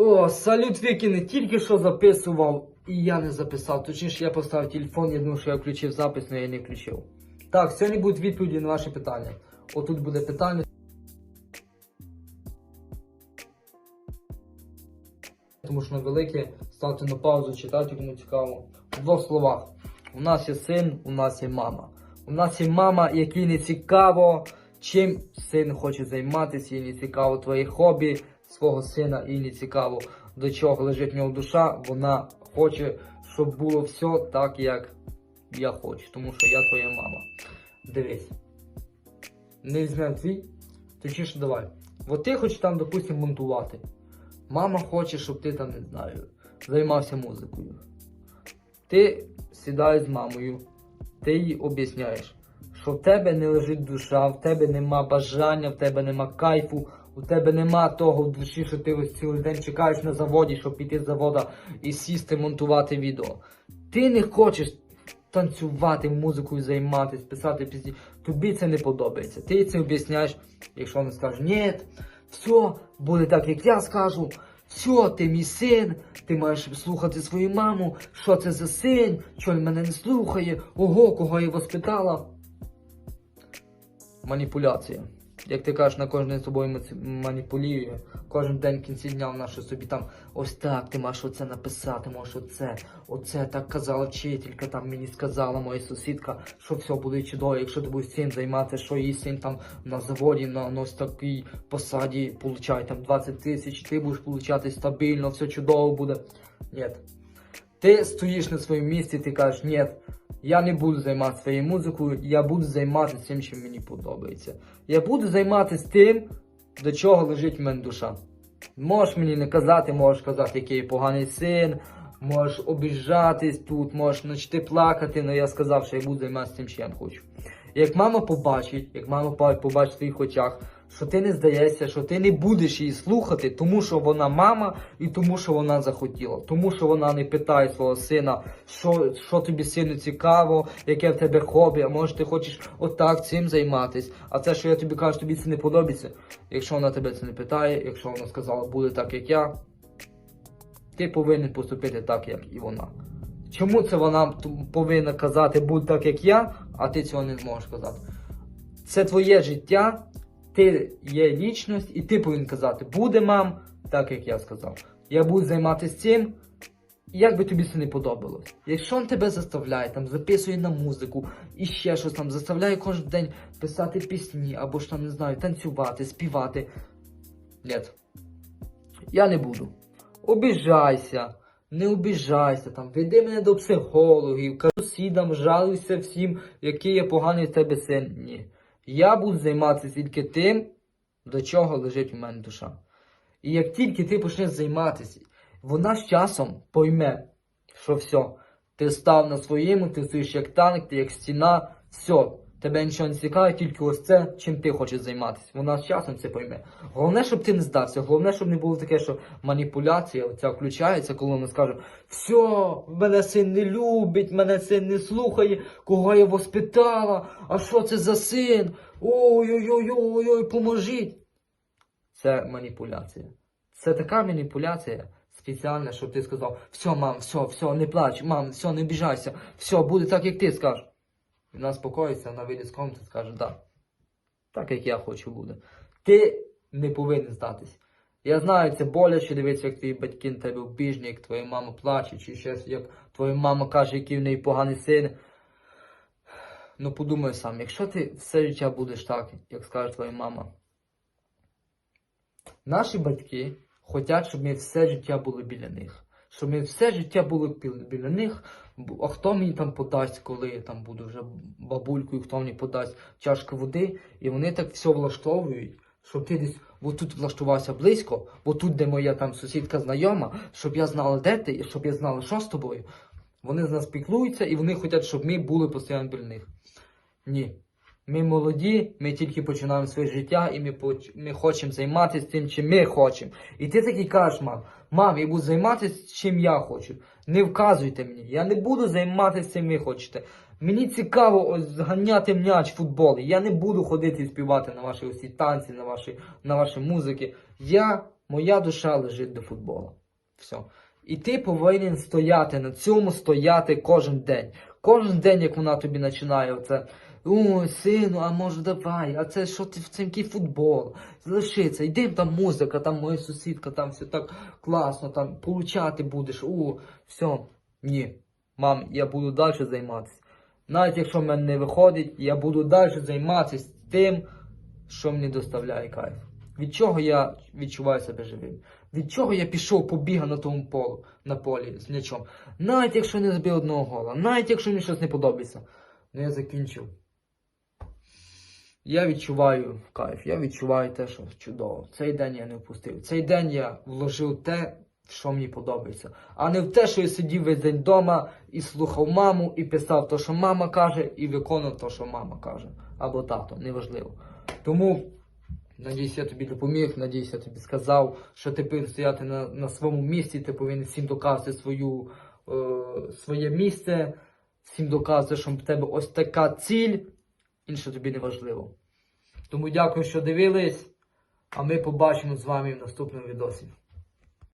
О, салют викине, тільки що записував, і я не записав. Точніше, я поставив телефон, я думав, що я включив запис, але я не включив. Так, сьогодні будуть відповіді на ваші питання. Отут буде питання. Тому що на велике ставте на паузу, читайте, кому цікаво. У двох словах. У нас є син, у нас є мама. У нас є мама, якій не цікаво, чим син хоче займатися, їй не цікаво твоє хобі свого сина, їй не цікаво, до чого лежить в нього душа. Вона хоче, щоб було все так, як я хочу, тому що я твоя мама. Дивись. Не візьмемо твій, точніше давай. От ти хочеш там, допустимо, монтувати. Мама хоче, щоб ти там, не знаю, займався музикою. Ти сідаєш з мамою, ти їй об'ясняєш, що в тебе не лежить душа, в тебе нема бажання, в тебе нема кайфу, у тебе нема того в душі, що ти ось цілий день чекаєш на заводі, щоб піти з завода і сісти монтувати відео. Ти не хочеш танцювати, музикою займатися, писати пісні. Тобі це не подобається. Ти це об'ясняєш, якщо вона скаже, ні, все, буде так, як я скажу. Все, ти мій син, ти маєш слухати свою маму, що це за син, що він мене не слухає, ого, кого я воспитала. Маніпуляція. Як ти кажеш, на кожен тобою маці- маніпулює, кожен день в кінці дня вона що собі там ось так, ти маєш оце написати, можеш оце, оце так казала вчителька, там мені сказала моя сусідка, що все буде чудово, якщо ти будеш цим займатися, що її син там на заводі, на, на ось такій посаді получає там 20 тисяч, ти будеш получати стабільно, все чудово буде. Ні. Ти стоїш на своєму місці, ти кажеш, ні, я не буду займатися своєю музикою, я буду займатися тим, що мені подобається. Я буду займатися тим, до чого лежить в мене душа. Можеш мені не казати, можеш казати, який поганий син, можеш обіжатись тут, можеш почати плакати, але я сказав, що я буду займатися тим, що я хочу. Як мама побачить, як мама побачить в твоїх очах, що ти не здаєшся, що ти не будеш її слухати, тому що вона мама і тому, що вона захотіла, тому що вона не питає свого сина, що, що тобі сину цікаво, яке в тебе хобі, а може ти хочеш отак цим займатися. А це, що я тобі кажу, тобі це не подобається. Якщо вона тебе це не питає, якщо вона сказала, буде так, як я, ти повинен поступити так, як і вона. Чому це вона повинна казати будь так, як я, а ти цього не зможеш казати? Це твоє життя, ти є лічність, і ти повинен казати, буде мам, так як я сказав. Я буду займатися цим, як би тобі це не подобалось. Якщо він тебе заставляє, там записує на музику і ще щось там, заставляє кожен день писати пісні, або ж там, не знаю, танцювати, співати. Нет. Я не буду. Обіжайся, не обіжайся, там, веди мене до психологів, кажу сусідам, жалуйся всім, який я поганий в тебе син. Ні. Я буду займатися тільки тим, до чого лежить у мене душа. І як тільки ти почнеш займатися, вона з часом пойме, що все, ти став на своєму, ти стоїш як танк, ти як стіна, все, тебе нічого не цікавить, тільки ось це, чим ти хочеш займатися. Вона з часом це пойме. Головне, щоб ти не здався, головне, щоб не було таке, що маніпуляція оця включається, коли вона скаже, все, мене син не любить, мене син не слухає, кого я воспитала, а що це за син? Ой-ой-ой-ой-ой, поможіть. Це маніпуляція. Це така маніпуляція спеціальна, щоб ти сказав, все, мам, все, все, не плач, мам, все, не обіжайся, все, буде так, як ти скажеш. Вона спокоїться, вона вийде з комнати і скаже, да, так, як я хочу буде. Ти не повинен здатись. Я знаю, це боляче дивитися, як твої батьки на тебе обіжні, як твоя мама плаче, чи щось, як твоя мама каже, який в неї поганий син. Ну подумай сам, якщо ти все життя будеш так, як скаже твоя мама, Наші батьки хочуть, щоб ми все життя були біля них. Щоб ми все життя були біля, них. А хто мені там подасть, коли я там буду вже бабулькою, хто мені подасть чашку води, і вони так все влаштовують, щоб ти десь отут влаштувався близько, отут, де моя там сусідка знайома, щоб я знала, де ти, щоб я знала, що з тобою. Вони з нас піклуються і вони хочуть, щоб ми були постійно біля них. Ні. Ми молоді, ми тільки починаємо своє життя і ми, ми хочемо займатися тим, чим ми хочемо. І ти такий кажеш, мам, мам, я буду займатися чим я хочу. Не вказуйте мені, я не буду займатися чим ви хочете. Мені цікаво зганяти м'яч в футболі. Я не буду ходити і співати на ваші усі танці, на ваші, на ваші музики. Я моя душа лежить до футболу. Все. І ти повинен стояти на цьому, стояти кожен день. Кожен день, як вона тобі починає оце. Ой, сину, а може давай, а це що ти в цинкий футбол? Залишиться, йди там музика, там моя сусідка, там все так класно, там получати будеш. О, все. Ні. Мам, я буду далі займатися. Навіть якщо в мене не виходить, я буду далі займатися тим, що мені доставляє кайф. Від чого я відчуваю себе живим? Від чого я пішов побігав на тому полу, на полі з м'ячом? Навіть якщо не забив одного гола, навіть якщо мені щось не подобається. Ну я закінчив. Я відчуваю кайф, я відчуваю те, що чудово. Цей день я не впустив. Цей день я вложив те, що мені подобається. А не в те, що я сидів весь день вдома і слухав маму, і писав те, що мама каже, і виконував те, що мама каже. Або тато, неважливо. Тому, надіюсь, я тобі допоміг, надіюсь, я тобі сказав, що ти повинен стояти на, на своєму місці, ти повинен всім доказати свою, е, своє місце, всім доказувати, що в тебе ось така ціль, інше тобі не важливо. Тому дякую, що дивились, а ми побачимо з вами в наступному відосі.